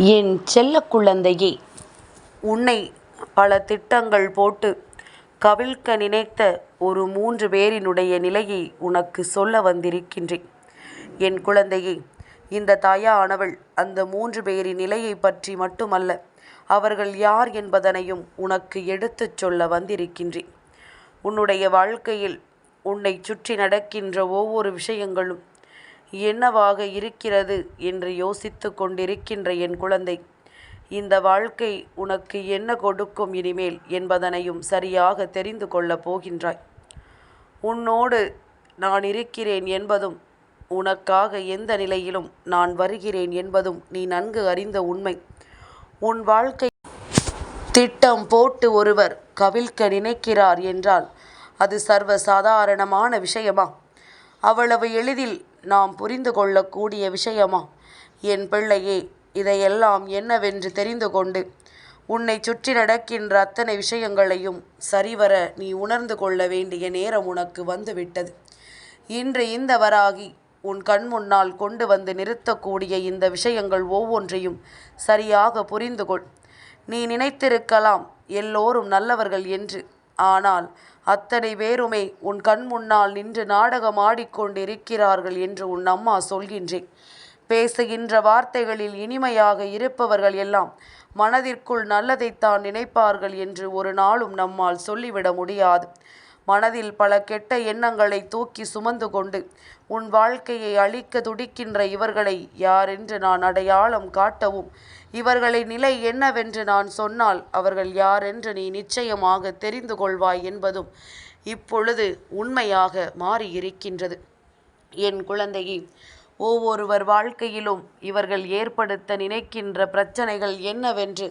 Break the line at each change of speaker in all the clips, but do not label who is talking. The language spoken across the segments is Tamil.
என் செல்ல குழந்தையே. உன்னை பல திட்டங்கள் போட்டு கவிழ்க்க நினைத்த ஒரு மூன்று பேரினுடைய நிலையை உனக்கு சொல்ல வந்திருக்கின்றேன். என் குழந்தையே இந்த தாயானவள் அந்த மூன்று பேரின் நிலையை பற்றி மட்டுமல்ல அவர்கள் யார் என்பதனையும் உனக்கு எடுத்துச் சொல்ல வந்திருக்கின்றேன். உன்னுடைய வாழ்க்கையில் உன்னை சுற்றி நடக்கின்ற ஒவ்வொரு விஷயங்களும் என்னவாக இருக்கிறது என்று யோசித்து கொண்டிருக்கின்ற என் குழந்தை இந்த வாழ்க்கை உனக்கு என்ன கொடுக்கும் இனிமேல் என்பதனையும் சரியாக தெரிந்து கொள்ளப் போகின்றாய். உன்னோடு நான் இருக்கிறேன் என்பதும் உனக்காக எந்த நிலையிலும் நான் வருகிறேன் என்பதும் நீ நன்கு அறிந்த உண்மை. உன் வாழ்க்கை திட்டம் போட்டு ஒருவர் கவிழ்க்க நினைக்கிறார் என்றால் அது சர்வ சாதாரணமான விஷயமா? அவ்வளவு எளிதில் நாம் புரிந்து கொள்ளக்கூடிய விஷயமா? என் பிள்ளையே இதையெல்லாம் என்னவென்று தெரிந்து கொண்டு உன்னை சுற்றி நடக்கின்ற அத்தனை விஷயங்களையும் சரிவர நீ உணர்ந்து கொள்ள வேண்டிய நேரம் உனக்கு வந்துவிட்டது. இன்று இந்த வராகி உன் கண் முன்னால் கொண்டு வந்து நிறுத்தக்கூடிய இந்த விஷயங்கள் ஒவ்வொன்றையும் சரியாக புரிந்து கொள். நீ நினைத்திருக்கலாம் எல்லோரும் நல்லவர்கள் என்று. ஆனால் அத்தனை பேருமே உன் கண் முன்னால் நின்று நாடகம் ஆடிக்கொண்டிருக்கிறார்கள் என்று உன் அம்மா சொல்கின்றேன். பேசுகின்ற வார்த்தைகளில் இனிமையாக இருப்பவர்கள் எல்லாம் மனதிற்குள் நல்லதைத்தான் நினைப்பார்கள் என்று ஒரு நாளும் நம்மால் சொல்லிவிட முடியாது. மனதில் பல கெட்ட எண்ணங்களை தூக்கி சுமந்து கொண்டு உன் வாழ்க்கையை அழிக்க துடிக்கின்ற இவர்களை யாரென்று நான் அடையாளம் காட்டவும் இவர்களை நிலை என்னவென்று நான் சொன்னால் அவர்கள் யாரென்று நீ நிச்சயமாக தெரிந்து கொள்வாய் என்பதும் இப்பொழுது உண்மையாக மாறியிருக்கின்றது. என் குழந்தையை ஒவ்வொருவர் வாழ்க்கையிலும் இவர்கள் ஏற்படுத்த நினைக்கின்ற பிரச்சனைகள் என்னவென்று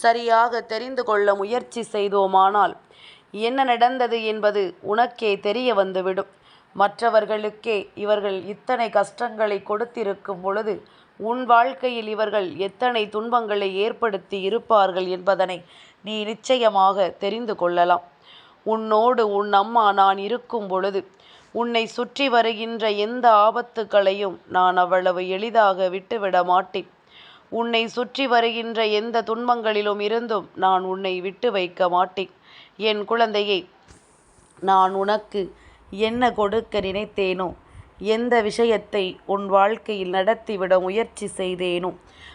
சரியாக தெரிந்து கொள்ள முயற்சி செய்தோமானால் என்ன நடந்தது என்பது உனக்கே தெரிய வந்துவிடும். மற்றவர்களுக்கே இவர்கள் இத்தனை கஷ்டங்களை கொடுத்திருக்கும் பொழுது உன் வாழ்க்கையில் இவர்கள் எத்தனை துன்பங்களை ஏற்படுத்தி இருப்பார்கள் என்பதனை நீ நிச்சயமாக தெரிந்து கொள்ளலாம். உன்னோடு உன் அம்மா நான் இருக்கும் பொழுது உன்னை சுற்றி வருகின்ற எந்த ஆபத்துக்களையும் நான் அவ்வளவு எளிதாக விட்டுவிட மாட்டேன். உன்னை சுற்றி வருகின்ற எந்த துன்பங்களிலும் இருந்தும் நான் உன்னை விட்டு வைக்க மாட்டேன். என் குழந்தையை நான் உனக்கு என்ன கொடுக்க நினைத்தேனோ எந்த விஷயத்தை உன் வாழ்க்கையில் நடத்திவிட முயற்சி செய்தேனோ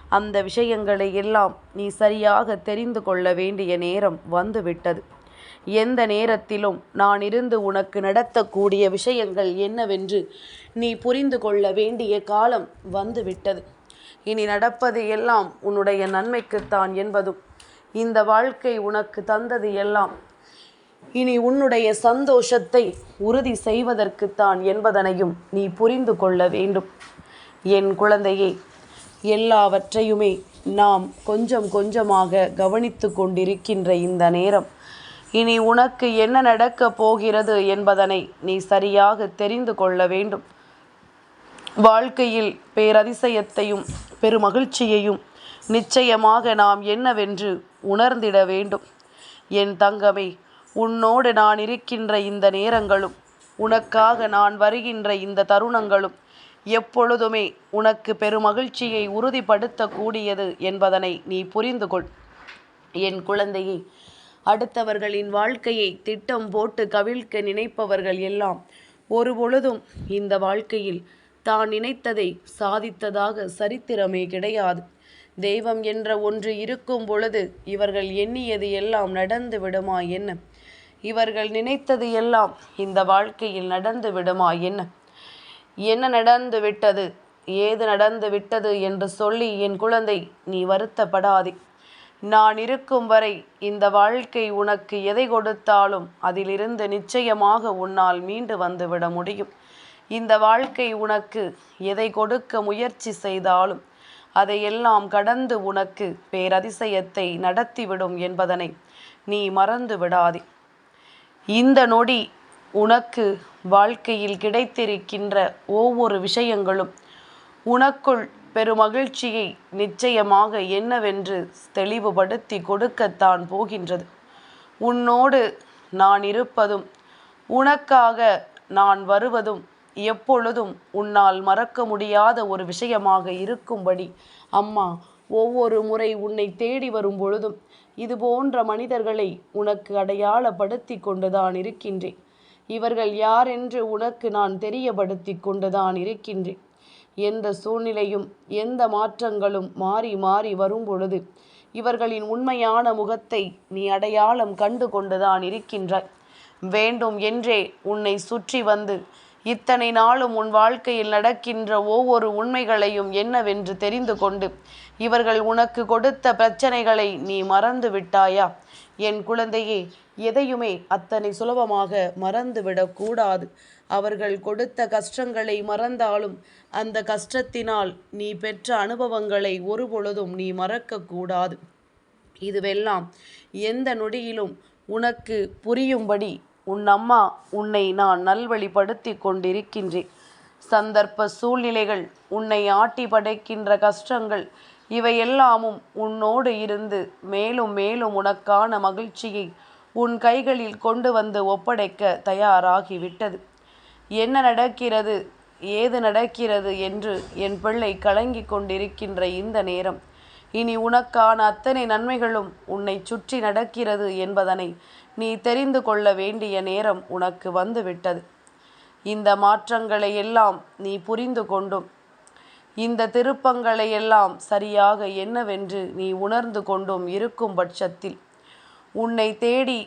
அந்த விஷயங்களை எல்லாம் நீ சரியாக தெரிந்து கொள்ள வேண்டிய நேரம் வந்துவிட்டது. எந்த நேரத்திலும் நான் இருந்து உனக்கு நடத்தக்கூடிய விஷயங்கள் என்னவென்று நீ புரிந்து கொள்ள வேண்டிய காலம் வந்துவிட்டது. இனி நடப்பது எல்லாம் உன்னுடைய நன்மைக்குத்தான் என்பதும் இந்த வாழ்க்கை உனக்கு தந்தது எல்லாம் இனி உன்னுடைய சந்தோஷத்தை உறுதி செய்வதற்குத்தான் என்பதனையும் நீ புரிந்து கொள்ள வேண்டும். என் குழந்தையே எல்லாவற்றையுமே நாம் கொஞ்சம் கொஞ்சமாக கவனித்து கொண்டிருக்கின்ற இந்த நேரம் இனி உனக்கு என்ன நடக்கப் போகிறது என்பதனை நீ சரியாக தெரிந்து கொள்ள வேண்டும். வாழ்க்கையில் பேரதிசயத்தையும் பெருமகிழ்ச்சியையும் நிச்சயமாக நாம் என்னவென்று உணர்ந்திட வேண்டும். என் தங்கமே உன்னோடு நான் இருக்கின்ற இந்த நேரங்களும் உனக்காக நான் வருகின்ற இந்த தருணங்களும் எப்பொழுதுமே உனக்கு பெருமகிழ்ச்சியை உறுதிப்படுத்தக்கூடியது என்பதனை நீ புரிந்து கொள் என் குழந்தையை அடுத்தவர்களின் வாழ்க்கையை திட்டம் போட்டு கவிழ்க்க நினைப்பவர்கள் எல்லாம் ஒரு பொழுதும் இந்த வாழ்க்கையில் தான் நினைத்ததை சாதித்ததாக சரித்திரமே கிடையாது. தெய்வம் என்ற ஒன்று இருக்கும் பொழுது இவர்கள் எண்ணியது எல்லாம் நடந்து விடுமா என்ன? இவர்கள் நினைத்தது எல்லாம் இந்த வாழ்க்கையில் நடந்து விடுமா என்ன? என்ன நடந்து விட்டது? ஏது நடந்து விட்டது என்று சொல்லி என் குழந்தை நீ வருத்தப்படாதே. நான் இருக்கும் வரை இந்த வாழ்க்கை உனக்கு எதை கொடுத்தாலும் அதிலிருந்து நிச்சயமாக உன்னால் மீண்டு வந்துவிட முடியும். இந்த வாழ்க்கை உனக்கு எதை கொடுக்க முயற்சி செய்தாலும் அதையெல்லாம் கடந்து உனக்கு பேரதிசயத்தை நடத்திவிடும் என்பதனை நீ மறந்து விடாதே. இந்த நொடி உனக்கு வாழ்க்கையில் கிடைத்திருக்கின்ற ஒவ்வொரு விஷயங்களும் உனக்குள் பெருமகிழ்ச்சியை நிச்சயமாக என்னவென்று தெளிவுபடுத்தி கொடுக்கத்தான் போகின்றது. உன்னோடு நான் இருப்பதும் உனக்காக நான் வருவதும் எப்பொழுதும் உன்னால் மறக்க முடியாத ஒரு விஷயமாக இருக்கும்படி அம்மா ஒவ்வொரு முறை உன்னை தேடி வரும் பொழுதும் இது போன்ற மனிதர்களை உனக்கு அடையாளப்படுத்தி கொண்டுதான் இருக்கின்றேன். இவர்கள் யார் என்று உனக்கு நான் தெரியப்படுத்தி கொண்டுதான் இருக்கின்றேன். எந்த சூழ்நிலையும் எந்த மாற்றங்களும் மாறி மாறி வரும் பொழுது இவர்களின் உண்மையான முகத்தை நீ அடையாளம் கண்டு கொண்டுதான் இருக்கின்றாய். வேண்டும் என்றே உன்னை சுற்றி வந்து இத்தனை நாளும் உன் வாழ்க்கையில் நடக்கின்ற ஒவ்வொரு உண்மைகளையும் என்னவென்று தெரிந்து கொண்டு இவர்கள் உனக்கு கொடுத்த பிரச்சனைகளை நீ மறந்து விட்டாயா? என் குழந்தையே எதையுமே அத்தனை சுலபமாக மறந்துவிடக்கூடாது அவர்கள் கொடுத்த கஷ்டங்களை மறந்தாலும் அந்த கஷ்டத்தினால் நீ பெற்ற அனுபவங்களை ஒருபொழுதும் நீ மறக்கக்கூடாது இதுவெல்லாம் எந்த நொடியிலும் உனக்கு புரியும்படி உன் அம்மா உன்னை நான் நல்வழிப்படுத்தி கொண்டிருக்கின்றேன். சந்தர்ப்ப சூழ்நிலைகள் உன்னை ஆட்டி படைக்கின்ற கஷ்டங்கள் இவையெல்லாமும் உன்னோடு இருந்து மேலும் மேலும் உனக்கான மகிழ்ச்சியை உன் கைகளில் கொண்டு வந்து ஒப்படைக்க தயாராகிவிட்டது. என்ன நடக்கிறது? ஏது நடக்கிறது என்று என் பிள்ளை கலங்கிக் கொண்டிருக்கின்ற இந்த நேரம். இனி உனக்கான அத்தனை நன்மைகளும் உன்னை சுற்றி நடக்கிறது என்பதனை நீ தெரிந்து கொள்ள வேண்டிய நேரம் உனக்கு வந்துவிட்டது. இந்த மாற்றங்களை எல்லாம் நீ புரிந்து கொண்டும் இந்த திருப்பங்களை எல்லாம் சரியாக என்னவென்று நீ உணர்ந்து கொண்டும் இருக்கும் பட்சத்தில். உன்னை தேடி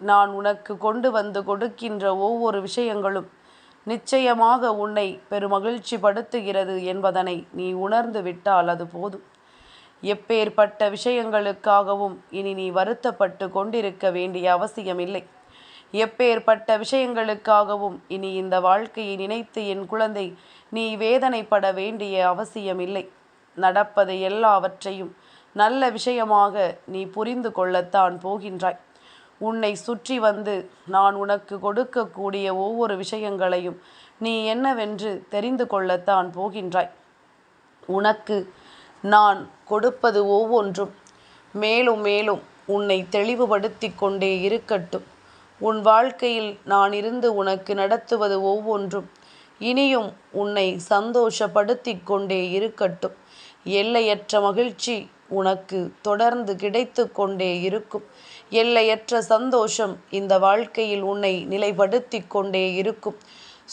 நான் உனக்கு கொண்டு வந்து கொடுக்கின்ற ஒவ்வொரு விஷயங்களும் நிச்சயமாக உன்னை பெருமகிழ்ச்சி படுத்துகிறது என்பதனை நீ உணர்ந்து விட்டால் அது போதும். எப்பேற்பட்ட விஷயங்களுக்காகவும் இனி நீ வருத்தப்பட்டு கொண்டிருக்க வேண்டிய அவசியமில்லை. எப்பேற்பட்ட விஷயங்களுக்காகவும் இனி இந்த வாழ்க்கையை நினைத்து என் குழந்தை நீ வேதனைப்பட வேண்டிய அவசியமில்லை. நடப்பதை எல்லாவற்றையும் நல்ல விஷயமாக நீ புரிந்து கொள்ளத்தான் போகின்றாய். உன்னை சுற்றி வந்து நான் உனக்கு கொடுக்கக்கூடிய ஒவ்வொரு விஷயங்களையும் நீ என்னவென்று தெரிந்து கொள்ளத்தான் போகின்றாய். உனக்கு நான் கொடுப்பது ஒவ்வொன்றும் மேலும் மேலும் உன்னை தெளிவுபடுத்தி கொண்டே இருக்கட்டும். உன் வாழ்க்கையில் நான் இருந்து உனக்கு நடத்துவது ஒவ்வொன்றும் இனியும் உன்னை சந்தோஷப்படுத்தி கொண்டே இருக்கட்டும். எல்லையற்ற மகிழ்ச்சி உனக்கு தொடர்ந்து கிடைத்து கொண்டே இருக்கும். எல்லையற்ற சந்தோஷம் இந்த வாழ்க்கையில் உன்னை நிலைப்படுத்தி கொண்டே இருக்கும்.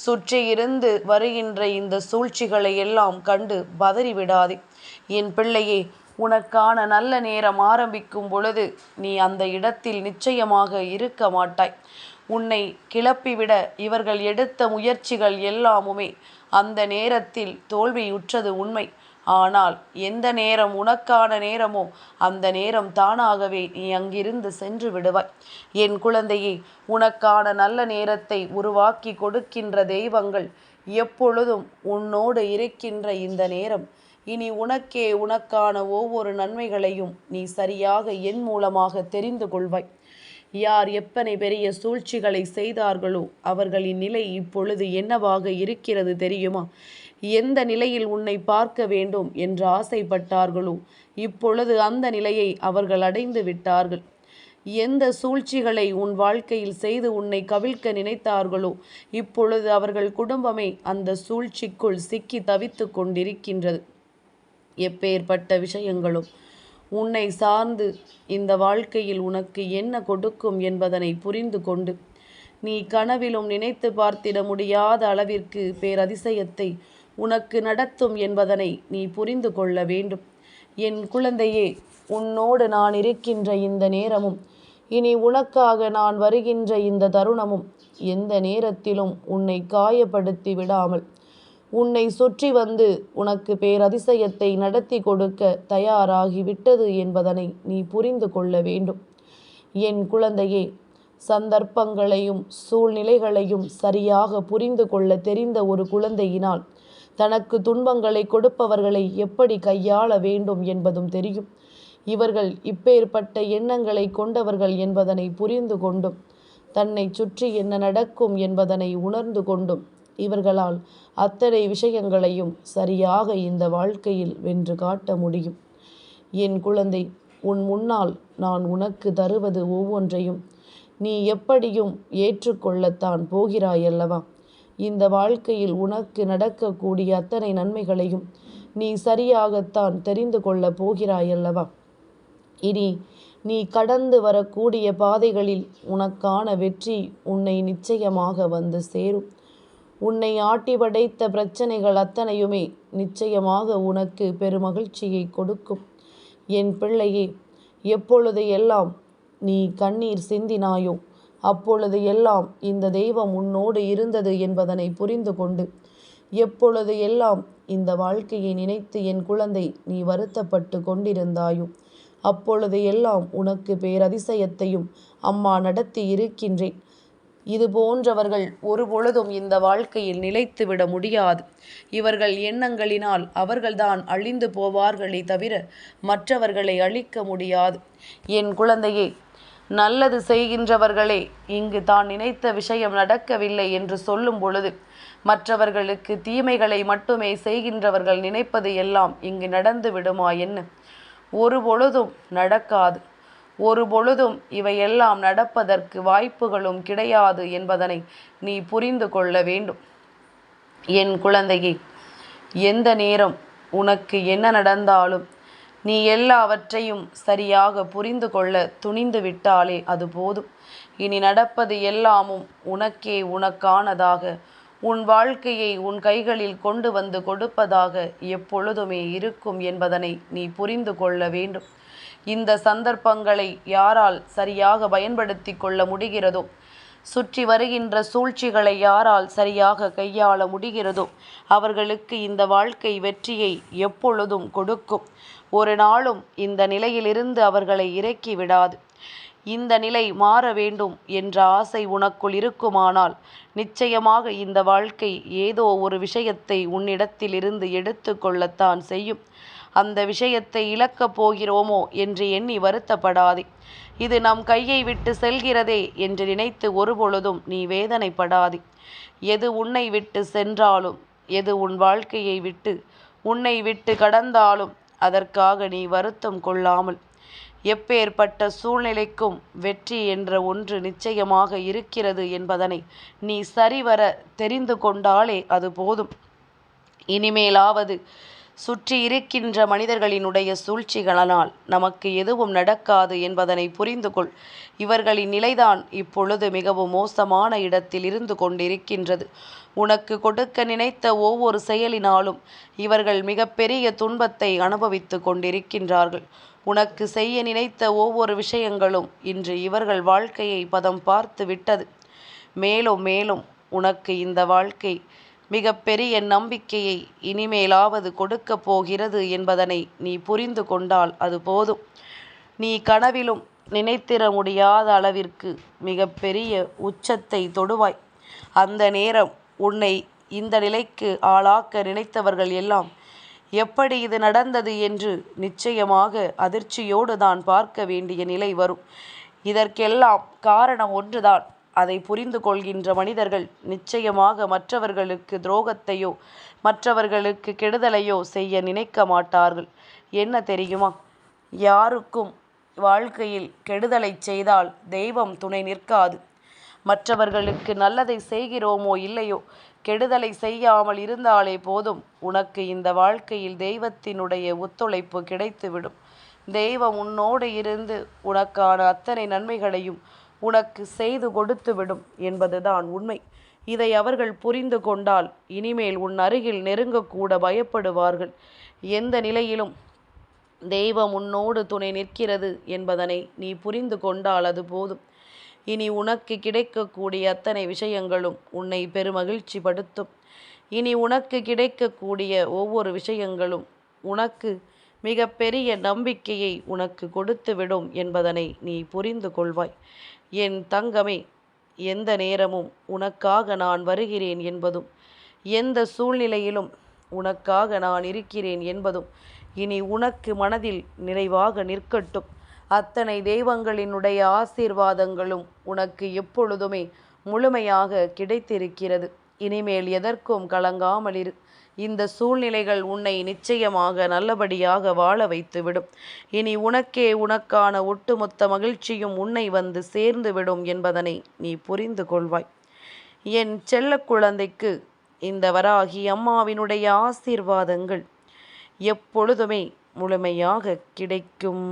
சுற்றியிருந்து வருகின்ற இந்த சூழ்ச்சிகளை எல்லாம் கண்டு பதறிவிடாதே. என் பிள்ளையே உனக்கான நல்ல நேரம் ஆரம்பிக்கும் பொழுது நீ அந்த இடத்தில் நிச்சயமாக இருக்க மாட்டாய். உன்னை கிளப்பிவிட இவர்கள் எடுத்த முயற்சிகள் எல்லாமுமே அந்த நேரத்தில் தோல்வியுற்றது உண்மை. ஆனால் எந்த நேரம் உனக்கான நேரமோ அந்த நேரம் தானாகவே நீ அங்கிருந்து சென்று விடுவாய். என் குழந்தையே உனக்கான நல்ல நேரத்தை உருவாக்கி கொடுக்கின்ற தெய்வங்கள் எப்பொழுதும் உன்னோடு இருக்கின்ற இந்த நேரம். இனி உனக்கே உனக்கான ஒவ்வொரு நன்மைகளையும் நீ சரியாக என் மூலமாக தெரிந்து கொள்வாய். யார் எத்தனை பெரிய சூழ்ச்சிகளை செய்தார்களோ அவர்களின் நிலை இப்பொழுது என்னவாக இருக்கிறது தெரியுமா? எந்த நிலையில் உன்னை பார்க்க வேண்டும் என்று ஆசைப்பட்டார்களோ இப்பொழுது அந்த நிலையை அவர்கள் அடைந்து விட்டார்கள். எந்த சூழ்ச்சிகளை உன் வாழ்க்கையில் செய்து உன்னை கவிழ்க்க நினைத்தார்களோ இப்பொழுது அவர்கள் குடும்பமே அந்த சூழ்ச்சிக்குள் சிக்கி தவித்து கொண்டிருக்கின்றது. எப்பேற்பட்ட விஷயங்களும் உன்னை சார்ந்து இந்த வாழ்க்கையில் உனக்கு என்ன கொடுக்கும் என்பதனை புரிந்து கொண்டு நீ கனவிலும் நினைத்து பார்த்திட முடியாத அளவிற்கு பேரதிசயத்தை உனக்கு நடத்தும் என்பதனை நீ புரிந்து கொள்ள வேண்டும். என் குழந்தையே உன்னோடு நான் இருக்கின்ற இந்த நேரமும் இனி உனக்காக நான் வருகின்ற இந்த தருணமும் எந்த நேரத்திலும் உன்னை காயப்படுத்தி விடாமல் உன்னை சுற்றி வந்து உனக்கு பேரதிசயத்தை நடத்தி கொடுக்க தயாராகிவிட்டது என்பதனை நீ புரிந்து கொள்ள வேண்டும். என் குழந்தையே சந்தர்ப்பங்களையும் சூழ்நிலைகளையும் சரியாக புரிந்து கொள்ள தெரிந்த ஒரு குழந்தையினால் தனக்கு துன்பங்களை கொடுப்பவர்களை எப்படி கையாள வேண்டும் என்பதும் தெரியும். இவர்கள் இப்பேற்பட்ட எண்ணங்களை கொண்டவர்கள் என்பதனை புரிந்து கொண்டும் தன்னை சுற்றி என்ன நடக்கும் என்பதனை உணர்ந்து கொண்டும் இவர்களால் அத்தனை விஷயங்களையும் சரியாக இந்த வாழ்க்கையில் வென்று காட்ட முடியும். என் குழந்தை உன் முன்னால் நான் உனக்கு தருவது ஒவ்வொன்றையும் நீ எப்படியும் ஏற்றுக்கொள்ளத்தான் போகிறாயல்லவா? இந்த வாழ்க்கையில் உனக்கு நடக்கக்கூடிய அத்தனை நன்மைகளையும்
நீ சரியாகத்தான் தெரிந்து கொள்ளப் போகிறாயல்லவா? இனி நீ கடந்து வரக்கூடிய பாதைகளில் உனக்கான வெற்றி உன்னை நிச்சயமாக வந்து சேரும். உன்னை ஆட்டி படைத்த பிரச்சனைகள் அத்தனையுமே நிச்சயமாக உனக்கு பெருமகிழ்ச்சியை கொடுக்கும். என் பிள்ளையே எப்பொழுது எல்லாம் நீ கண்ணீர் சிந்தினாயோ அப்பொழுது எல்லாம் இந்த தெய்வம் உன்னோடு இருந்தது என்பதனை புரிந்து கொண்டு எப்பொழுது எல்லாம் இந்த வாழ்க்கையை நினைத்து என் குழந்தை நீ வருத்தப்பட்டு கொண்டிருந்தாயோ அப்பொழுது எல்லாம் உனக்கு பேரதிசயத்தையும் அம்மா நடத்தி இருக்கின்றேன் இது போன்றவர்கள் ஒரு பொழுதும் இந்த வாழ்க்கையில் நிலைத்து விட முடியாது. இவர்கள் எண்ணங்களினால் அவர்கள்தான் அழிந்து போவார்களே தவிர மற்றவர்களை அழிக்க முடியாது. என் குழந்தையே நல்லது செய்கின்றவர்களே இங்கு தான் நினைத்த விஷயம் நடக்கவில்லை என்று சொல்லும் பொழுது மற்றவர்களுக்கு தீமைகளை மட்டுமே செய்கின்றவர்கள் நினைப்பது எல்லாம் இங்கு நடந்து விடுமா என்ன? ஒரு பொழுதும் நடக்காது. ஒரு பொழுதும் இவையெல்லாம் நடப்பதற்கு வாய்ப்புகளும் கிடையாது என்பதனை நீ புரிந்து கொள்ள வேண்டும். என் குழந்தையே எந்த நேரம் உனக்கு என்ன நடந்தாலும் நீ எல்லாவற்றையும் சரியாக புரிந்து கொள்ள துணிந்து விட்டாலே அது போதும். இனி நடப்பது எல்லாமும் உனக்கே உனக்கானதாக உன் வாழ்க்கையை உன் கைகளில் கொண்டு வந்து கொடுப்பதாக எப்பொழுதுமே இருக்கும் என்பதனை நீ புரிந்து கொள்ள வேண்டும். இந்த சந்தர்ப்பங்களை யாரால் சரியாக பயன்படுத்தி கொள்ள முடிகிறதோ? சுற்றி வருகின்ற சூழ்ச்சிகளை யாரால் சரியாக கையாள முடிகிறதோ? அவர்களுக்கு இந்த வாழ்க்கை வெற்றியை எப்பொழுதும் கொடுக்கும். ஒரு நாளும் இந்த நிலையிலிருந்து அவர்களை இறக்கி விடாது. இந்த நிலை மாற வேண்டும் என்ற ஆசை உனக்குள் இருக்குமானால் நிச்சயமாக இந்த வாழ்க்கை ஏதோ ஒரு விஷயத்தை உன்னிடத்திலிருந்து எடுத்து கொள்ளத்தான் செய்யும். அந்த விஷயத்தை இழக்கப் போகிறோமோ என்று எண்ணி வருத்தப்படாதே. இது நம் கையை விட்டு செல்கிறதே என்று நினைத்து ஒருபொழுதும் நீ வேதனைப்படாதே. எது உன்னை விட்டு சென்றாலும் எது உன் வாழ்க்கையை விட்டு உன்னை விட்டு கடந்தாலும் அதற்காக நீ வருத்தம் கொள்ளாமல் எப்பேற்பட்ட சூழ்நிலைக்கும் வெற்றி என்ற ஒன்று நிச்சயமாக இருக்கிறது என்பதனை நீ சரிவர தெரிந்து கொண்டாலே அது போதும். இனிமேலாவது சுற்றி இருக்கின்ற மனிதர்களினுடைய சூழ்ச்சிகளனால் நமக்கு எதுவும் நடக்காது என்பதனை புரிந்து கொள். இவர்களின் நிலைதான் இப்பொழுது மிகவும் மோசமான இடத்தில் இருந்து கொண்டிருக்கின்றது. உனக்கு கொடுக்க நினைத்த ஒவ்வொரு செயலினாலும் இவர்கள் மிகப்பெரிய துன்பத்தை அனுபவித்து கொண்டிருக்கின்றார்கள். உனக்கு செய்ய நினைத்த ஒவ்வொரு விஷயங்களும் இன்று இவர்கள் வாழ்க்கையை பதம் பார்த்து விட்டது. மேலும் மேலும் உனக்கு இந்த வாழ்க்கை மிக பெரிய நம்பிக்கையை இனிமேலாவது கொடுக்கப் போகிறது என்பதனை நீ புரிந்து கொண்டால் அது போதும். நீ கனவிலும் நினைத்திட முடியாத அளவிற்கு மிக பெரிய உச்சத்தை தொடுவாய். அந்த நேரம் உன்னை இந்த நிலைக்கு ஆளாக்க நினைத்தவர்கள் எல்லாம் எப்படி இது நடந்தது? என்று நிச்சயமாக அதிர்ச்சியோடு தான் பார்க்க வேண்டிய நிலை வரும். இதற்கெல்லாம் காரணம் ஒன்றுதான். அதை புரிந்து கொள்கின்ற மனிதர்கள் நிச்சயமாக மற்றவர்களுக்கு துரோகத்தையோ மற்றவர்களுக்கு கெடுதலையோ செய்ய நினைக்க மாட்டார்கள். என்ன தெரியுமா? யாருக்கும் வாழ்க்கையில் கெடுதலை செய்தால் தெய்வம் துணை நிற்காது. மற்றவர்களுக்கு நல்லதை செய்கிறோமோ இல்லையோ கெடுதலை செய்யாமல் இருந்தாலே போதும். உனக்கு இந்த வாழ்க்கையில் தெய்வத்தினுடைய ஒத்துழைப்பு கிடைத்துவிடும். தெய்வம் உன்னோடு இருந்து உனக்கான அத்தனை நன்மைகளையும் உனக்கு செய்து கொடுத்துவிடும் என்பதுதான் உண்மை. இதை அவர்கள் புரிந்து கொண்டால் இனிமேல் உன் அருகில் நெருங்கக்கூட பயப்படுவார்கள். எந்த நிலையிலும் தெய்வம் உன்னோடு துணை நிற்கிறது என்பதனை நீ புரிந்து கொண்டால் அது போதும். இனி உனக்கு கிடைக்கக்கூடிய அத்தனை விஷயங்களும் உன்னை பெருமகிழ்ச்சி படுத்தும். இனி உனக்கு கிடைக்கக்கூடிய ஒவ்வொரு விஷயங்களும் உனக்கு மிக பெரிய நம்பிக்கையை உனக்கு கொடுத்துவிடும் என்பதனை நீ புரிந்து கொள்வாய். என் தங்கமே எந்த நேரமும் உனக்காக நான் வருகிறேன் என்பதும் எந்த சூழ்நிலையிலும் உனக்காக நான் இருக்கிறேன் என்பதும் இனி உனக்கு மனதில் நிறைவாக நிற்கட்டும். அத்தனை தெய்வங்களினுடைய ஆசீர்வாதங்களும் உனக்கு எப்பொழுதுமே முழுமையாக கிடைத்திருக்கிறது. இனிமேல் எதற்கும் கலங்காமல் இரு. இந்த சூழ்நிலைகள் உன்னை நிச்சயமாக நல்லபடியாக வாழ வைத்துவிடும். இனி உனக்கே உனக்கான ஒட்டுமொத்த மகிழ்ச்சியும் உன்னை வந்து சேர்ந்துவிடும் என்பதனை நீ புரிந்து கொள்வாய். என் செல்ல குழந்தைக்கு இந்த வராகி அம்மாவினுடைய ஆசீர்வாதங்கள் எப்பொழுதுமே முழுமையாக கிடைக்கும்.